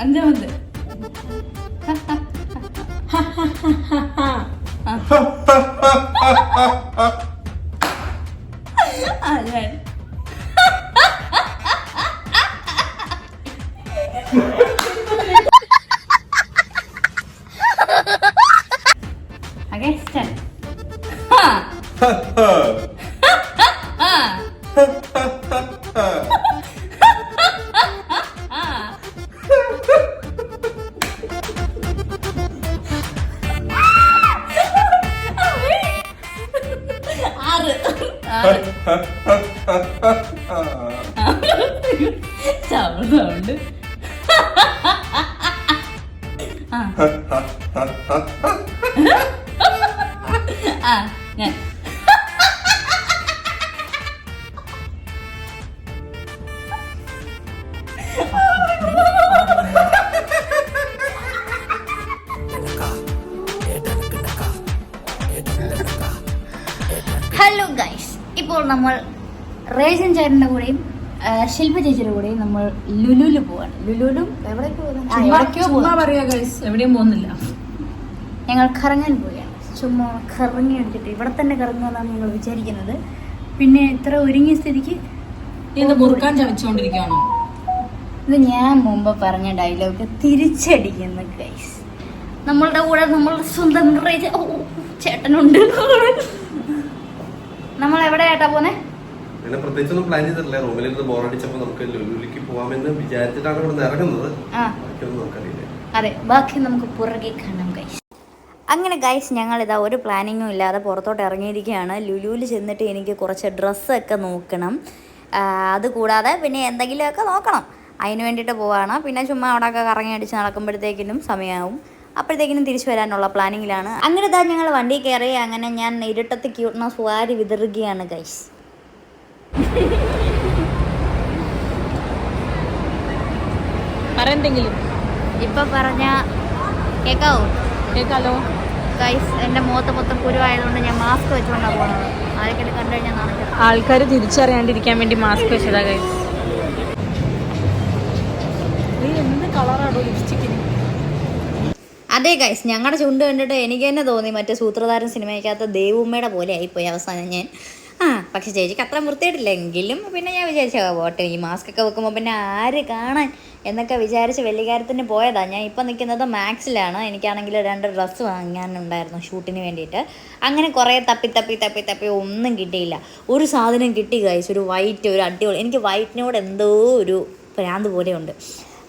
അഞ്ചാമത് ആ ഞാൻ Okay, സൗണ്ട് ആ. ഞാൻ. ഹലോ ഗൈസ് ഇപ്പോൾ നമ്മൾ റേഷൻ ചേട്ടന്റെ കൂടെയും ശില്പ ചേച്ചിയുടെ കൂടെ നമ്മൾ ലുലുലു പോവാണ്. ലുലുലും എവിടെയും പോകുന്നില്ല. ഞങ്ങൾ കറങ്ങാൻ പോവുകയാണ്. ചുമ്മാ കറങ്ങി അടിച്ചിട്ട് ഇവിടെ തന്നെ കറങ്ങുമെന്നാണ് ഞങ്ങൾ വിചാരിക്കുന്നത്. പിന്നെ ഇത്ര ഒരുങ്ങിയ സ്ഥിതിക്ക് ഇത് മുറുക്കാൻ ചവച്ചുകൊണ്ടിരിക്കുകയാണോ. ഇത് ഞാൻ മുമ്പ് പറഞ്ഞ ഡയലോഗ് തിരിച്ചടിക്കുന്നു ഗൈസ് നമ്മളുടെ കൂടെ നമ്മളുടെ സ്വന്തം ചേട്ടനുണ്ട് നമ്മൾ എവിടെ ഏട്ടാ പോന്നെ? അങ്ങനെ പ്രത്യേകിച്ചൊന്നും പ്ലാൻ ചെയ്തിട്ടില്ല. റൂമിലിരുന്ന് ബോറടിച്ചപ്പോൾ നമുക്ക് ലുലുലിക്ക് പോവാമെന്ന് വിചാരിച്ചിട്ടാണ് ഇവിടെ ഇറങ്ങുന്നത്. ആ. ബാക്കിയൊന്നും നമുക്കറിയില്ല. അതെ ബാക്കി നമുക്ക് പുറകെ കാണാം ഗൈസ് അങ്ങനെ ഗൈസ് ഞങ്ങൾ ഇതാ ഒരു പ്ലാനിങ്ങും ഇല്ലാതെ പുറത്തോട്ട് ഇറങ്ങിയിരിക്കുകയാണ്. ലുലുവിൽ ചെന്നിട്ട് എനിക്ക് കുറച്ച് ഡ്രസ്സൊക്കെ നോക്കണം. അതുകൂടാതെ പിന്നെ എന്തെങ്കിലുമൊക്കെ നോക്കണം. അതിന് വേണ്ടിയിട്ട് പോവാണ്. പിന്നെ ചുമ്മാ അവിടെയൊക്കെ കറങ്ങി അടിച്ച് നടക്കുമ്പോഴത്തേക്കിനും സമയമാവും അപ്പോഴത്തേക്കിനും തിരിച്ചു വരാനുള്ള പ്ലാനിങ്ങിലാണ് അങ്ങനെ ഇതാ ഞങ്ങൾ വണ്ടി കയറി അങ്ങനെ ഞാൻ ഇരുട്ടത്ത് ക്യൂട്ട്നസ് വാരി വിതറുകയാണ് ഗൈസ് പറയെന്തെങ്കിലും? ഇപ്പൊ പറഞ്ഞ കേക്കാവോ? കേക്കാലോ. ഗൈസ് എന്റെ മുഖത്ത് മൊത്തം കുരുവായതുകൊണ്ട് ഞാൻ മാസ്ക് വെച്ചുകൊണ്ടാണ് പോണത്. ആരെങ്കിലും കണ്ടു കഴിഞ്ഞാൽ ആൾക്കാർ തിരിച്ചറിയാണ്ടിരിക്കാൻ വേണ്ടി മാസ്ക് വെച്ചതാ ഗൈസ് അതെ ഗൈസ് ഞങ്ങളുടെ ചുണ്ട് കണ്ടിട്ട് എനിക്ക് തന്നെ തോന്നി മറ്റേ സൂത്രധാരൻ സിനിമയ്ക്കകത്ത് ദേവുമ്മയുടെ പോലെ ആയിപ്പോയി അവസാനം ഞാൻ. ആ പക്ഷെ ചേച്ചിക്ക് അത്ര വൃത്തിയായിട്ടില്ലെങ്കിലും പിന്നെ ഞാൻ വിചാരിച്ചു പോട്ടെ ഈ മാസ്ക് ഒക്കെ വെക്കുമ്പോൾ പിന്നെ ആര് കാണാൻ? എന്നൊക്കെ വിചാരിച്ച് വെള്ളിക്കാരത്തിന് പോയതാ. ഞാൻ ഇപ്പം നിൽക്കുന്നത് മാക്സിലാണ്. എനിക്കാണെങ്കിൽ രണ്ട് ഡ്രസ്സ് വാങ്ങാനുണ്ടായിരുന്നു ഷൂട്ടിന് വേണ്ടിയിട്ട്. അങ്ങനെ കുറേ തപ്പി തപ്പി തപ്പി തപ്പി ഒന്നും കിട്ടിയില്ല. ഒരു സാധനം കിട്ടി കഴിച്ചു ഒരു വൈറ്റ് ഒരു അടിപൊളി. എനിക്ക് വൈറ്റിനോട് എന്തോ ഒരു ഭ്രാന്ത് പോലെയുണ്ട്.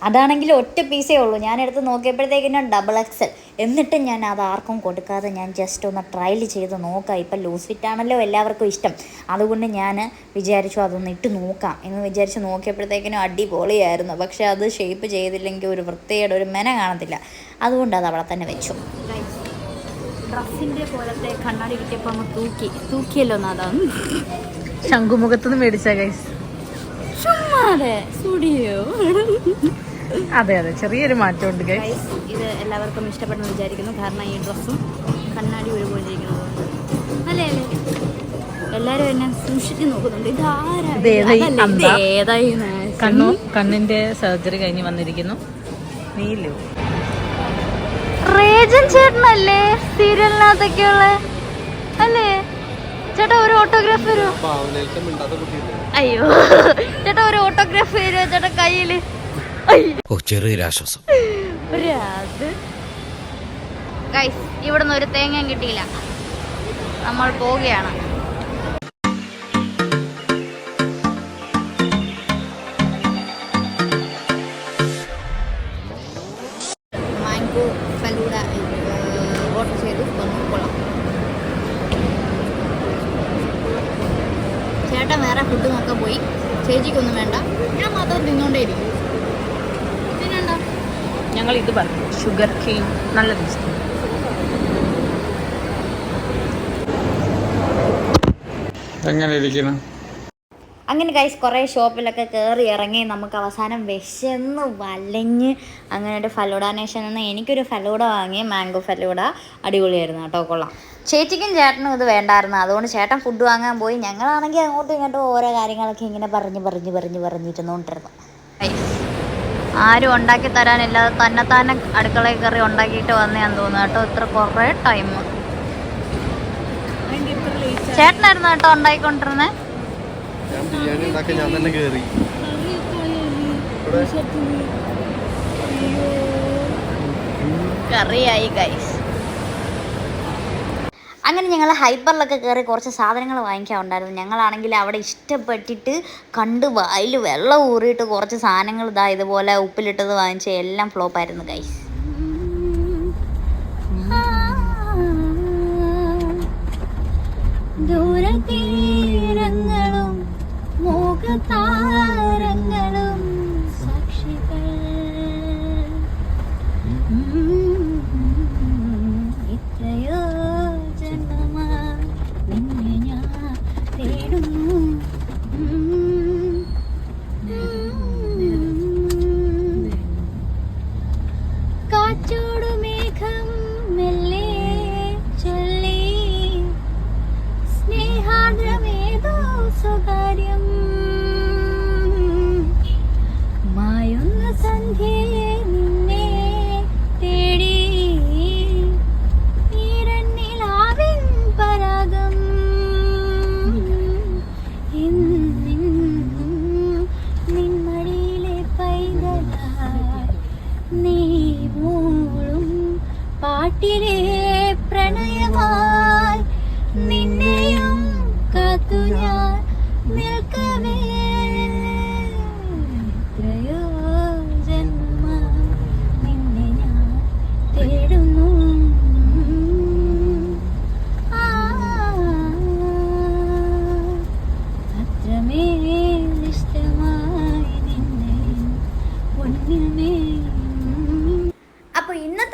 അതാണെങ്കിൽ ഒറ്റ പീസേ ഉള്ളൂ. ഞാൻ എടുത്ത് നോക്കിയപ്പോഴത്തേക്കിനും ഡബിൾ എക്സൽ എന്നിട്ടും ഞാൻ അത് ആർക്കും കൊടുക്കാതെ ഞാൻ ജസ്റ്റ് ഒന്ന് ട്രയൽ ചെയ്ത് നോക്കാം. ഇപ്പം ലൂസ് ഫിറ്റ് ആണല്ലോ എല്ലാവർക്കും ഇഷ്ടം. അതുകൊണ്ട് ഞാൻ വിചാരിച്ചു അതൊന്ന് ഇട്ട് നോക്കാം എന്ന് വിചാരിച്ച് നോക്കിയപ്പോഴത്തേക്കിനും അടിപൊളിയായിരുന്നു. പക്ഷേ അത് ഷേപ്പ് ചെയ്തില്ലെങ്കിൽ ഒരു വൃത്തിയുടെ ഒരു മെന കാണത്തില്ല. അതുകൊണ്ട് അത് അവിടെ തന്നെ വെച്ചു. ഡ്രസ്സിന്റെ പോലത്തെ കണ്ണാടി കിട്ടിയപ്പോൾ നമ്മൾ തൂക്കി. തൂക്കിയല്ലോ എന്നാതാണ് ശംഖുമുഖത്തുനിന്ന് മേടിച്ച ഗൈസ് ചുമ്മാതെ. സ്റ്റുഡിയോ അതെ അതെ. ചെറിയൊരു മാറ്റമുണ്ട് ഗൈസ് ഗൈസ് ഇത് എല്ലാവർക്കും ഇഷ്ടപ്പെടുന്നു വിചാരിക്കുന്നു. കാരണം ഈ ഡ്രസ്സും കണ്ണാടി ഒരുപോലെ ഇരിക്കുന്നതുകൊണ്ട് അല്ലേ അല്ലേ? എല്ലാരും എന്നെ സൂക്ഷിച്ച് നോക്കുന്നുണ്ട്. ഇത് ആരാ ഇത് ഏതാ ഈ അതല്ല, ഇത് അന്ത? ഏതാ ഈ നാശം? കണ്ണു കണ്ണിന്റെ സർജറി കഴിഞ്ഞ് വന്നിരിക്കുന്നു. നീലു. റേജൻ ചേട്ടനല്ലേ? സീരിയലിനകത്തൊക്കെയുള്ള. അല്ലേ? ചേട്ടാ ഒരു ഓട്ടോഗ്രാഫ് വരുമോ അയ്യോ. ചേട്ടാ ഒരു ഓട്ടോഗ്രാഫ് വരുമോ ചേട്ടാ കയ്യിൽ? ഓ ചെറിയൊരാശ്വാസം ഗൈസ് ഇവിടുന്ന് ഒരു തേങ്ങയും കിട്ടിയില്ല. നമ്മൾ പോവുകയാണ്. കൊള്ളാം ചേട്ടൻ വേറെ ഫുഡ് നോക്കാൻ പോയി. ചേച്ചിക്കൊന്നും വേണ്ട. ഞാൻ മാത്രം തിന്നണ്ട ഞങ്ങൾ ഇത് പറഞ്ഞു. ഷുഗർ കെയിൻ നല്ല ടേസ്റ്റ് എങ്ങനെ ഇരിക്കണം അങ്ങനെ ഗൈസ് കുറേ ഷോപ്പിലൊക്കെ കയറി ഇറങ്ങി നമുക്ക് അവസാനം വിശന്ന് വലഞ്ഞ് അങ്ങനെ ഒരു ഫലൂഡ നേഷൻ എന്ന് എനിക്കൊരു ഫലൂഡ വാങ്ങി മാംഗോ ഫലൂഡ. അടിപൊളിയായിരുന്നു കേട്ടോ കൊള്ളാം. ചേച്ചിക്കും ചേട്ടനും ഇത് വേണ്ടായിരുന്നു. അതുകൊണ്ട് ചേട്ടൻ ഫുഡ് വാങ്ങാൻ പോയി. ഞങ്ങളാണെങ്കിൽ അങ്ങോട്ടും ഇങ്ങോട്ടും ഓരോ കാര്യങ്ങളൊക്കെ ഇങ്ങനെ പറഞ്ഞ് പറഞ്ഞ് പറഞ്ഞ് പറഞ്ഞിരുന്നോണ്ടിരുന്നു ആരും ഉണ്ടാക്കി തരാനില്ലാതെ തന്നെ തന്നെ അടുക്കളയിൽ കയറി ഉണ്ടാക്കിയിട്ട് വന്നേന്ന് തോന്നുന്നു കേട്ടോ. ഇത്ര കുറേ ടൈം ചേട്ടനായിരുന്നു കേട്ടോ ഉണ്ടായിക്കൊണ്ടിരുന്നേ? കറിയായി ഗൈസ് അങ്ങനെ ഞങ്ങൾ ഹൈപ്പറിലൊക്കെ കയറി കുറച്ച് സാധനങ്ങൾ വാങ്ങിക്കാൻ ഉണ്ടായിരുന്നു ഞങ്ങളാണെങ്കിൽ അവിടെ ഇഷ്ടപ്പെട്ടിട്ട് കണ്ട് വായിൽ വെള്ളം ഊറിയിട്ട് കുറച്ച് സാധനങ്ങൾ ഇതാ ഇതുപോലെ ഉപ്പിലിട്ടത് വാങ്ങിച്ച എല്ലാം ഫ്ലോപ്പായിരുന്നു ഗൈസ് ദൂരതീരങ്ങളും മോഹതാരങ്ങളും പാട്ടിലെ പ്രണയമായി നിന്നെയും കാത്തു ഞാൻ.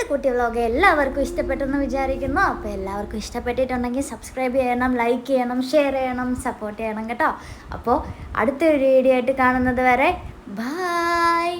കുട്ടി വ്ളോഗ് എല്ലാവർക്കും ഇഷ്ടപ്പെട്ടെന്ന് വിചാരിക്കുന്നു. അപ്പോൾ എല്ലാവർക്കും ഇഷ്ടപ്പെട്ടിട്ടുണ്ടെങ്കിൽ സബ്സ്ക്രൈബ് ചെയ്യണം ലൈക്ക് ചെയ്യണം ഷെയർ ചെയ്യണം സപ്പോർട്ട് ചെയ്യണം കേട്ടോ. അപ്പോൾ അടുത്തൊരു വീഡിയോ ആയിട്ട് കാണുന്നത് വരെ ബായ്